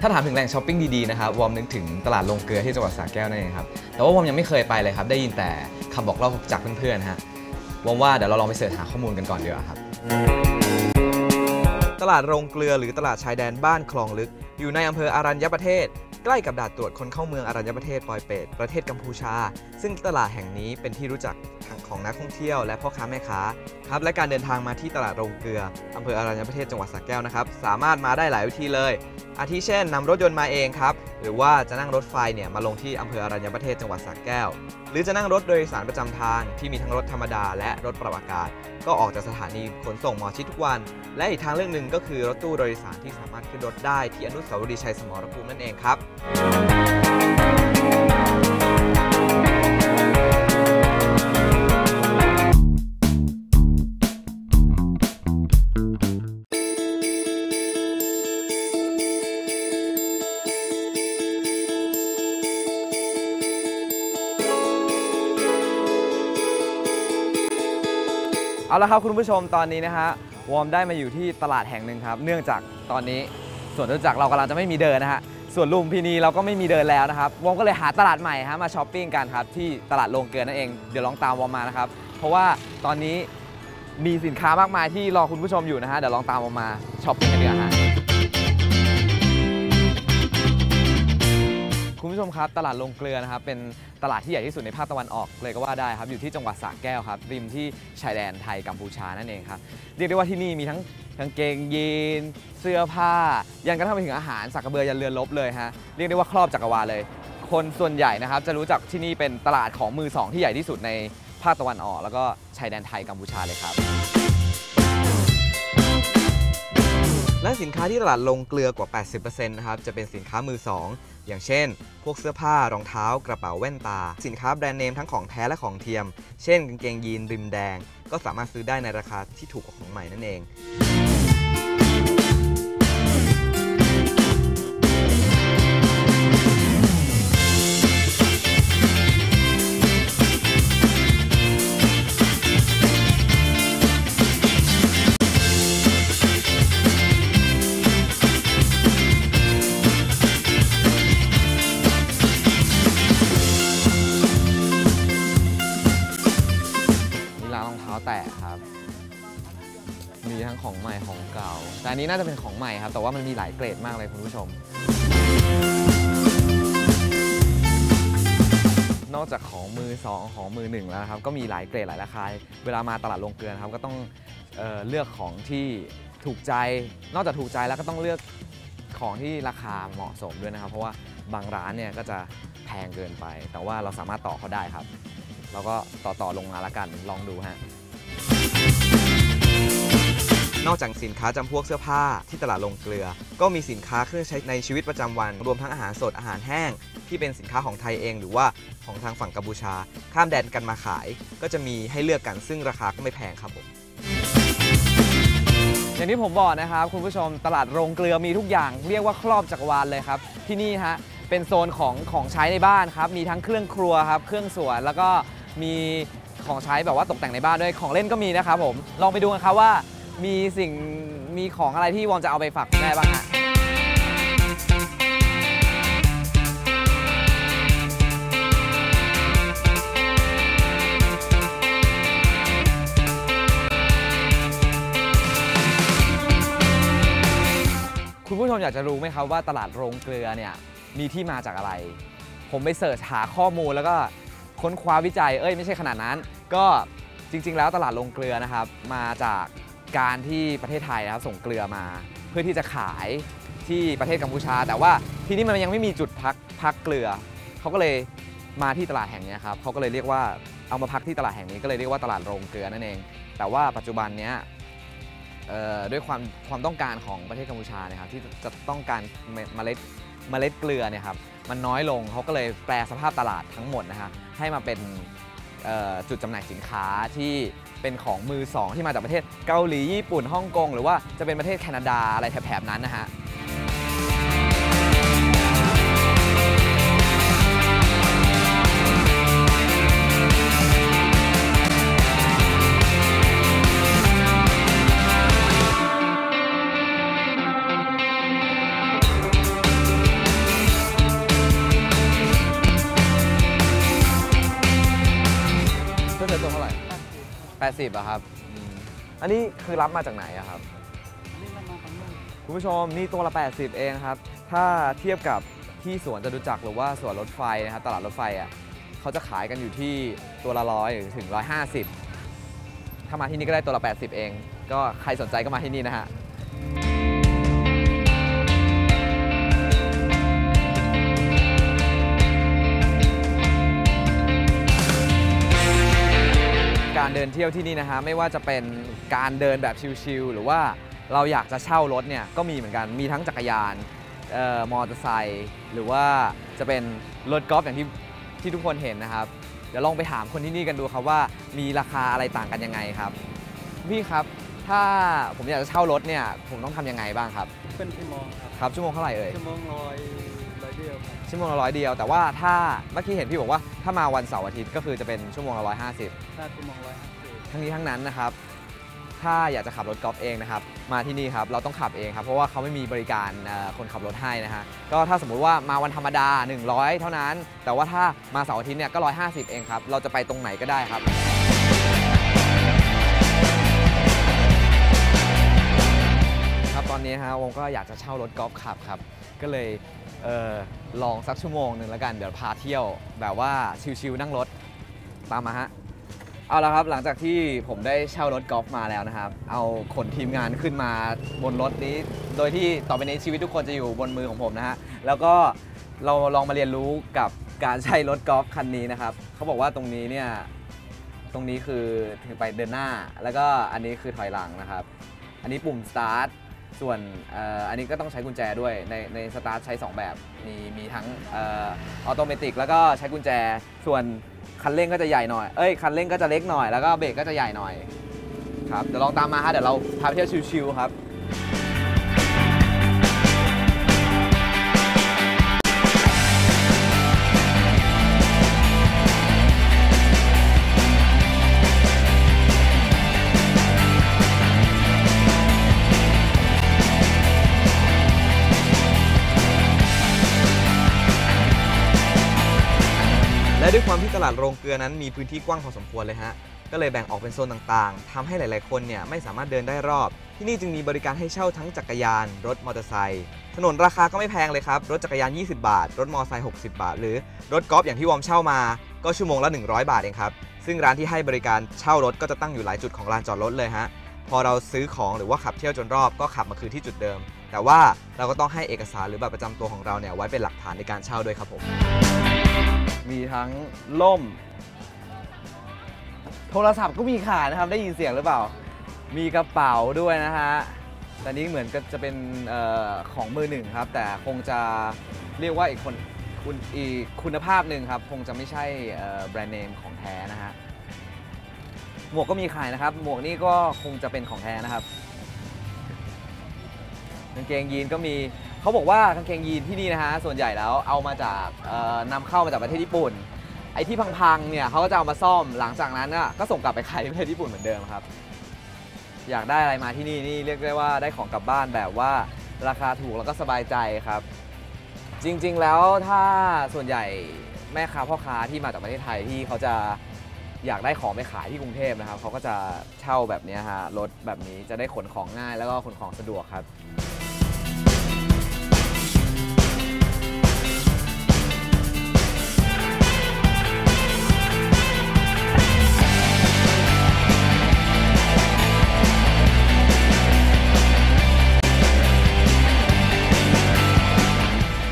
ถ้าถามถึงแหล่งช้อปปิ้งดีๆนะครับวอมนึกถึงตลาดลงเกลือที่จังหวัดสระแก้วนั่นเองครับแต่ว่าวอมยังไม่เคยไปเลยครับ ได้ยินแต่คำบอกเล่าจากเพื่อนๆฮะวอมว่าเดี๋ยวเราลองไปเสิร์ชหาข้อมูลกันก่อนดีกว่าครับ ตลาดโรงเกลือหรือตลาดชายแดนบ้านคลองลึก อยู่ในอำเภออารัญญประเทศ ใกล้กับด่านตรวจคนเข้าเมืองอารัญญประเทศปอยเปตประเทศกัมพูชา ซึ่งตลาดแห่งนี้เป็นที่รู้จักของนักท่องเที่ยวและพ่อค้าแม่ค้าครับและการเดินทางมาที่ตลาดโรงเกลืออำเภออารัญญประเทศจังหวัดสระแก้วนะครับ สามารถมาได้หลายวิธีเลย อาทิเช่นนำรถยนต์มาเองครับ หรือว่าจะนั่งรถไฟเนี่ยมาลงที่อำเภออารัญญประเทศจังหวัดสระแก้ว หรือจะนั่งรถโดยสารประจำทางที่มีทั้งรถธรรมดาและรถปรับอากาศ ก็ออกจากสถานีขนส่งหมอชิดทุกวัน และอีกทางเรื่องหนึ่งก็คือรถตู้โดยสารที่สามารถขึ้นรถได้ที่อนุสาวรีย์ชัยสมรภูมินั่นเองครับ เอาละครับคุณผู้ชมตอนนี้นะฮะวอร์มได้มาอยู่ที่ตลาดแห่งหนึ่งครับ เนื่องจากตอนนี้ส่วนรู้จักเรากำลังจะไม่มีเดินนะฮะส่วนลุมพินีเราก็ไม่มีเดินแล้วนะครับวอร์มก็เลยหาตลาดใหม่ฮะมาช้อปปิ้งกันครับที่ตลาดโรงเกลือนั่นเองเดี๋ยวลองตามวอร์มมานะครับเพราะว่าตอนนี้มีสินค้ามากมายที่รอคุณผู้ชมอยู่นะฮะเดี๋ยวลองตามวอร์มมาช้อปปิ้งกันดีกว่าฮะ คุณผู้ชมครับ ตลาดโรงเกลือนะครับ เป็นตลาดที่ใหญ่ที่สุดในภาคตะวันออกเลยก็ว่าได้ครับ อยู่ที่จังหวัดสระแก้วครับ ริมที่ชายแดนไทยกัมพูชานั่นเองครับ เรียกได้ว่าที่นี่มีทั้งกางเกงยีน เสื้อผ้า ยันกระทั่งไปถึงอาหารสักกระเบือยันเรือรบเลยฮะ เรียกได้ว่าครอบจักรวาลเลย คนส่วนใหญ่นะครับจะรู้จักที่นี่เป็นตลาดของมือสองที่ใหญ่ที่สุดในภาคตะวันออก แล้วก็ชายแดนไทยกัมพูชาเลยครับ และสินค้าที่ตลาดลงเกลือกว่า 80%นะครับจะเป็นสินค้ามือสองอย่างเช่น พวกเสื้อผ้ารองเท้ากระเป๋าแว่นตา สินค้าแบรนด์เนมทั้งของแท้และของเทียม เช่นกางเกงยีนริมแดง ก็สามารถซื้อได้ในราคาที่ถูกกว่าของใหม่นั่นเองาแตะครับ มีทั้งของใหม่ของเก่า แต่อันนี้น่าจะเป็นของใหม่ครับ แต่ว่ามันมีหลายเกรดมากเลยคุณผู้ชม นอกจากของมือสองของมือหนึ่งแล้วนะครับ ก็มีหลายเกรดหลายราคา เวลามาตลาดลงเกลือนะครับ ก็ต้องเออเลือกของที่ถูกใจ นอกจากถูกใจแล้วก็ต้องเลือกของที่ราคาเหมาะสมด้วยนะครับ เพราะว่าบางร้านเนี่ยก็จะแพงเกินไป แต่ว่าเราสามารถต่อเขาได้ครับ เราก็ต่อต่อลงมาละกันลองดูฮะ นอกจากสินค้าจำพวกเสื้อผ้าที่ตลาดลงเกลือ ก็มีสินค้าเครื่องใช้ในชีวิตประจำวัน รวมทั้งอาหารสดอาหารแห้ง ที่เป็นสินค้าของไทยเอง หรือว่าของทางฝั่งกัมพูชา ข้ามแดนกันมาขาย ก็จะมีให้เลือกกันซึ่งราคาก็ไม่แพงครับผมอย่างที่ผมบอกนะครับคุณผู้ชมตลาดโรงเกลือมีทุกอย่างเรียกว่าครอบจักรวาลเลยครับ ที่นี่ฮะเป็นโซนของของใช้ในบ้านครับ มีทั้งเครื่องครัวครับ เครื่องสวนแล้วก็มีของใช้แบบว่าตกแต่งในบ้านด้วยของเล่นก็มีนะครับผมลองไปดูกันครับว่า มีสิ่งมีของอะไรที่วอนจะเอาไปฝากแม่บ้างฮะคุณผู้ชมอยากจะรู้ไหมครับว่าตลาดโรงเกลือเนี่ยมีที่มาจากอะไร ผมไปเสิร์ชหาข้อมูลแล้วก็ค้นคว้าวิจัย เอ้ยไม่ใช่ขนาดนั้น ก็จริง ๆ แล้วตลาดโรงเกลือนะครับ มาจาก การที่ประเทศไทยนะครับส่งเกลือมา เพื่อที่จะขายที่ประเทศกัมพูชา แต่ว่าที่นี่มันยังไม่มีจุดพักพักเกลือเขาก็เลยมาที่ตลาดแห่งนี้ครับเขาก็เลยเรียกว่าเอามาพักที่ตลาดแห่งนี้ก็เลยเรียกว่าตลาดโรงเกลือนั่นเอง แต่ว่าปัจจุบันเนี้ยด้วยความความต้องการของประเทศกัมพูชาเนี่ยครับที่จะต้องการเมล็ดเมล็ดเกลือเนี่ยครับมันน้อยลงเขาก็เลยแปลสภาพตลาดทั้งหมดนะฮะให้มาเป็นจุดจำหน่ายสินค้าที่ เป็นของมือสองที่มาจากประเทศเกาหลีญี่ปุ่นฮ่องกงหรือว่าจะเป็นประเทศแคนาดาอะไรแถบๆนั้นนะฮะ 80อะครับอืมอันนี้คือรับมาจากไหนอะครับ นี่มันมาทางนู้นคุณผู้ชมนี่ตัวละ 80 เองครับ ถ้าเทียบกับที่สวนจตุจักรหรือว่าสวนรถไฟนะครับตลาดรถไฟอะเขาจะขายกันอยู่ที่ตัวละร้อยถึง 150 ถ้ามาที่นี่ก็ได้ตัวละ 80 เอง ก็ใครสนใจก็มาที่นี่นะฮะ การเดินเที่ยวที่นี่นะฮะไม่ว่าจะเป็นการเดินแบบชิลๆหรือว่าเราอยากจะเช่ารถเนี่ยก็มีเหมือนกันมีทั้งจักรยานเอ่อมอเตอร์ไซค์หรือว่าจะเป็นรถกอล์ฟอย่างที่ที่ทุกคนเห็นนะครับเดี๋ยวลองไปถามคนที่นี่กันดูครับว่ามีราคาอะไรต่างกันยังไงครับพี่ครับถ้าผมอยากจะเช่ารถเนี่ยผมต้องทำยังไงบ้างครับ เป็นชั่วโมงครับครับชั่วโมงเท่าไหร่เอ่ยชั่วโมงร้อย ร้อยเดียวครับชั่วโมงละร้อยเดียว แต่ว่าถ้าเมื่อกี้เห็นพี่บอกว่าถ้ามาวันเสาร์อาทิตย์ก็คือจะเป็นชั่วโมงละร้อยห้าสิบถ้าชั่วโมงร้อยห้าสิบทั้งนี้ทั้งนั้นนะครับ ถ้าอยากจะขับรถกอล์ฟเองนะครับ มาที่นี่ครับเราต้องขับเองครับเพราะว่าเขาไม่มีบริการเอ่อคนขับรถให้นะฮะก็ถ้าสมมุติว่ามาวันธรรมดา 100 เท่านั้น แต่ว่าถ้ามาเสาร์อาทิตย์เนี่ยก็150เองครับเราจะไปตรงไหนก็ได้ครับครับตอนนี้ฮะวงก็อยากจะเช่ารถกอล์ฟขับครับ ก็เลย เออลองสักชั่วโมงหนึ่งแล้วกันเดี๋ยวพาเที่ยวแบบว่าชิวๆนั่งรถตามมาฮะเอาละครับหลังจากที่ผมได้เช่ารถกอล์ฟมาแล้วนะครับ เอาขนทีมงานขึ้นมาบนรถนี้ โดยที่ต่อไปนี้ชีวิตทุกคนจะอยู่บนมือของผมนะฮะแล้วก็เราลองมาเรียนรู้กับการใช้รถกอล์ฟคันนี้นะครับเขาบอกว่าตรงนี้เนี่ยตรงนี้คือถึงไปเดินหน้า แล้วก็อันนี้คือถอยหลังนะครับ อันนี้ปุ่ม start ส่วนอ่ออันนี้ก็ต้องใช้กุญแจด้วย ในในสตาร์ทใช้ 2 แบบ มีมีทั้งออโตเมติกแล้วก็ใช้กุญแจ ส่วนคันเร่งก็จะใหญ่หน่อย เอ้ยคันเร่งก็จะเล็กหน่อย แล้วก็เบรกก็จะใหญ่หน่อยครับ เดี๋ยวลองตามมาฮะ เดี๋ยวเราพาไปเที่ยวชิวๆครับ และด้วยความที่ตลาดโรงเกลือนั้นมีพื้นที่กว้างพอสมควรเลยฮะ ก็เลยแบ่งออกเป็นโซนต่างๆทำให้หลายๆ คนเนี่ยไม่สามารถเดินได้รอบ ที่นี่จึงมีบริการให้เช่าทั้งจักรยาน รถมอเตอร์ไซค์ ถนนราคาก็ไม่แพงเลยครับ รถจักรยาน 20 บาท รถมอเตอร์ไซค์60 บาท หรือรถกอล์ฟอย่างที่วอมเช่ามา ก็ชั่วโมงละ 100 บาทเองครับ ซึ่งร้านที่ให้บริการเช่ารถก็จะตั้งอยู่หลายจุดของลานจอดรถเลยฮะ พอเราซื้อของหรือว่าขับเที่ยวจนรอบก็ขับมาคืนที่จุดเดิม แต่ว่าเราก็ต้องให้เอกสารหรือบัตรประจำตัวของเราเนี่ยไว้เป็นหลักฐานในการเช่าด้วยครับผม มีทั้งล่ม โทรศัพท์ก็มีขายนะครับ ได้ยินเสียงหรือเปล่า มีกระเป๋าด้วยนะฮะแต่นี้เหมือนก็จะเป็นเออของมือหนึ่งครับ แต่คงจะเรียกว่าอีกคนคุณอีกคุณภาพหนึ่งครับ คงจะไม่ใช่เอ่อแบรนด์เนมของแท้นะฮะ หมวกก็มีขายนะครับ หมวกนี่ก็คงจะเป็นของแท้นะครับกางเกงยีนก็มีเขาบอกว่ากางเกงยีนที่นี่นะฮะส่วนใหญ่แล้วเอามาจากเอ่อนำเข้ามาจากประเทศญี่ปุ่น ไอ้ที่พังๆเนี่ยเขาก็จะเอามาซ่อมหลังจากนั้นน่ะก็ส่งกลับไปขายที่ประเทศญี่ปุ่นเหมือนเดิมครับ อยากได้อะไรมาที่นี่นี่เรียกได้ว่าได้ของกลับบ้านแบบว่าราคาถูกแล้วก็สบายใจครับ จริงๆแล้วถ้าส่วนใหญ่แม่ค้าพ่อค้าที่มาจากประเทศไทยที่เขาจะ อยากได้ของไปขายที่กรุงเทพนะครับเขาก็จะเช่าแบบนี้ฮะรถแบบนี้จะได้ขนของง่ายแล้วก็ขนของสะดวกครับ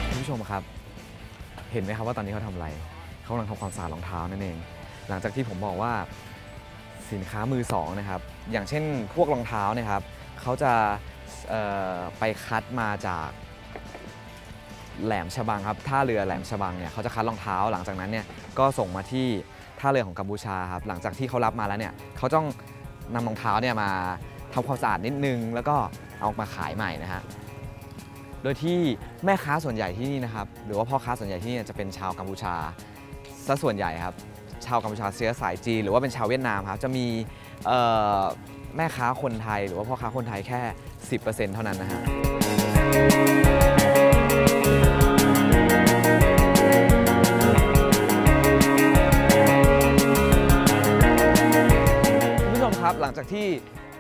คุณผู้ชมครับ เห็นไหมครับว่าตอนนี้เขาทำอะไรเขากำลังทำความสะอาดรองเท้านั่นเอง หลังจากที่ผมบอกว่าสินค้ามือสองนะครับ อย่างเช่นพวกรองเท้านะครับเขาจะไปคัดมาจากแหลมฉบังครับท่าเรือแหลมฉบังเนี่ยเขาจะคัดรองเท้า หลังจากนั้นเนี่ยก็ส่งมาที่ท่าเรือของกัมพูชาครับหลังจากที่เขารับมาแล้วเนี่ยเขาต้องนำรองเท้าเนี่ยมาทำความสะอาดนิดนึง แล้วก็เอามาขายใหม่นะฮะโดยที่แม่ค้าส่วนใหญ่ที่นี่นะครับ หรือว่าพ่อค้าส่วนใหญ่ที่นี่จะเป็นชาวกัมพูชาซะส่วนใหญ่ครับ ชาวกัมพูชาเชื้อสายจีนหรือว่าเป็นชาวเวียดนามครับจะมีแม่ค้าคนไทย หรือว่าพ่อค้าคนไทยแค่ 10%เท่านั้นนะฮะคุณผู้ชมครับหลังจากที่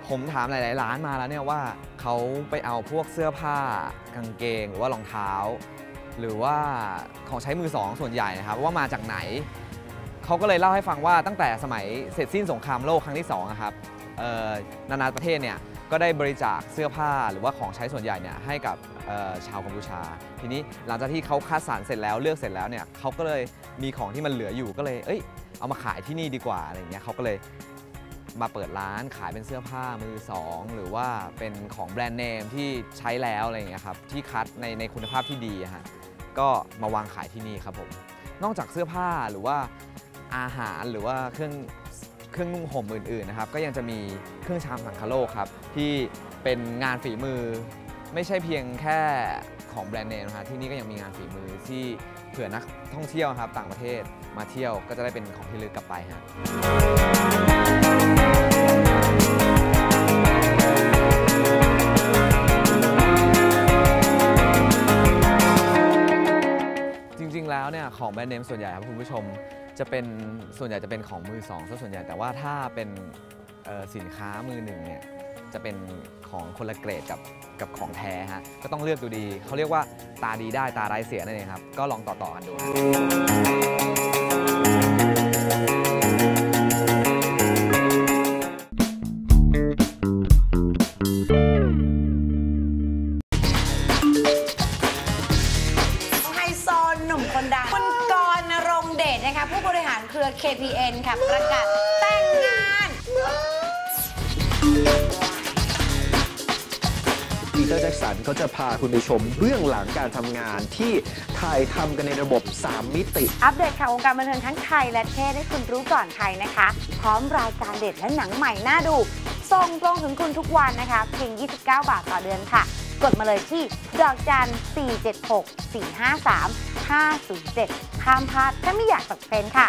ผมถามหลาย ๆ ร้านมาแล้วเนี่ยว่าเขาไปเอาพวกเสื้อผ้ากางเกง หรือว่ารองเท้า หรือว่าของใช้มือสองส่วนใหญ่นะครับว่ามาจากไหน เขาก็เลยเล่าให้ฟังว่าตั้งแต่สมัยเสร็จสิ้นสงครามโลกครั้งที่2อะครับนานาประเทศเนี่ยก็ได้บริจาคเสื้อผ้าหรือว่าของใช้ส่วนใหญ่เนี่ยให้กับชาวกัมพูชา ทีนี้หลังจากที่เขาคัดสรรเสร็จแล้วเลือกเสร็จแล้วเนี่ยเขาก็เลยมีของที่มันเหลืออยู่ก็เลยเอ้ยเอามาขายที่นี่ดีกว่าอะไรเงี้ยเขาก็เลยมาเปิดร้านขายเป็นเสื้อผ้ามือสองหรือว่าเป็นของแบรนด์เนมที่ใช้แล้วอะไรเงี้ยครับที่คัดในในคุณภาพที่ดีฮะก็มาวางขายที่นี่ครับผมนอกจากเสื้อผ้าหรือว่า อาหารหรือว่าเครื่องเครื่องนุ่งห่มอื่นๆนะครับ ก็ยังจะมีเครื่องชามสังคโลกครับ ที่เป็นงานฝีมือ ไม่ใช่เพียงแค่ของแบรนด์เนมนะฮะที่นี่ก็ยังมีงานฝีมือที่เผื่อนักท่องเที่ยวครับ ต่างประเทศมาเที่ยวก็จะได้เป็นของที่ระลึกกลับไปฮะจริงๆแล้วเนี่ยของแบรนด์เนมส่วนใหญ่ครับคุณผู้ชม จะเป็นส่วนใหญ่จะเป็นของมือสองซะส่วนใหญ่แต่ว่าถ้าเป็นสินค้ามือหนึ่งเนี่ยจะเป็นของคนละเกรดกับกับของแท้ฮะก็ต้องเลือกดูดี เขาเรียกว่าตาดีได้ตาร้ายเสียนั่นเองครับ ก็ลองต่อ ๆ กันดูาคุณไปชมเบื้องหลังการทำงานที่ถ่ายทำกันในระบบ 3 มิติ อัปเดตข่าววงการบันเทิงทั้งไทยและเทศให้คุณรู้ก่อนใครนะคะ พร้อมรายการเด็ดและหนังใหม่น่าดูส่งตรงถึงคุณทุกวันนะคะเพียง 29 บาทต่อเดือนค่ะ กดมาเลยที่ดอกจัน 476 453 507ห้ามพลาดถ้าไม่อยากตกเทรนด์ค่ะ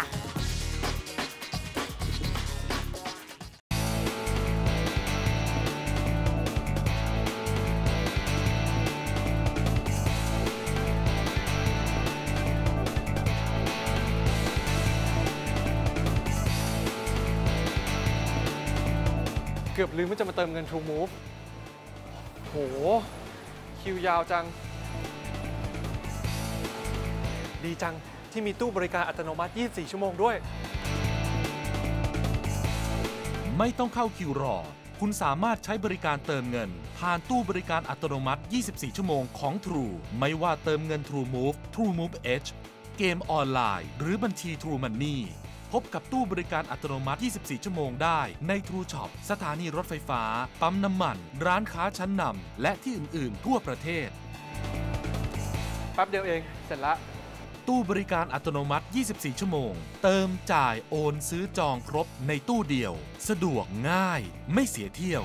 อบลืมว่าจะมาเติมเงิน True Move โห คิวยาวจัง ดีจังที่มีตู้บริการอัตโนมัติ 24 ชั่วโมงด้วย ไม่ต้องเข้าคิวรอ คุณสามารถใช้บริการเติมเงิน ผ่านตู้บริการอัตโนมัติ 24 ชั่วโมงของ True ไม่ว่าเติมเงิน True Move True Move Edge เกมออนไลน์ หรือบัญชี True Money พบกับตู้บริการอัตโนมัติ 24 ชั่วโมงได้ใน True Shop สถานีรถไฟฟ้า ปั๊มน้ำมัน ร้านค้าชั้นนำและที่อื่น ๆ ทั่วประเทศ แป๊บเดียวเอง เสร็จละ ตู้บริการอัตโนมัติ 24 ชั่วโมง เติมจ่ายโอนซื้อจองครบในตู้เดียว สะดวกง่าย ไม่เสียเที่ยว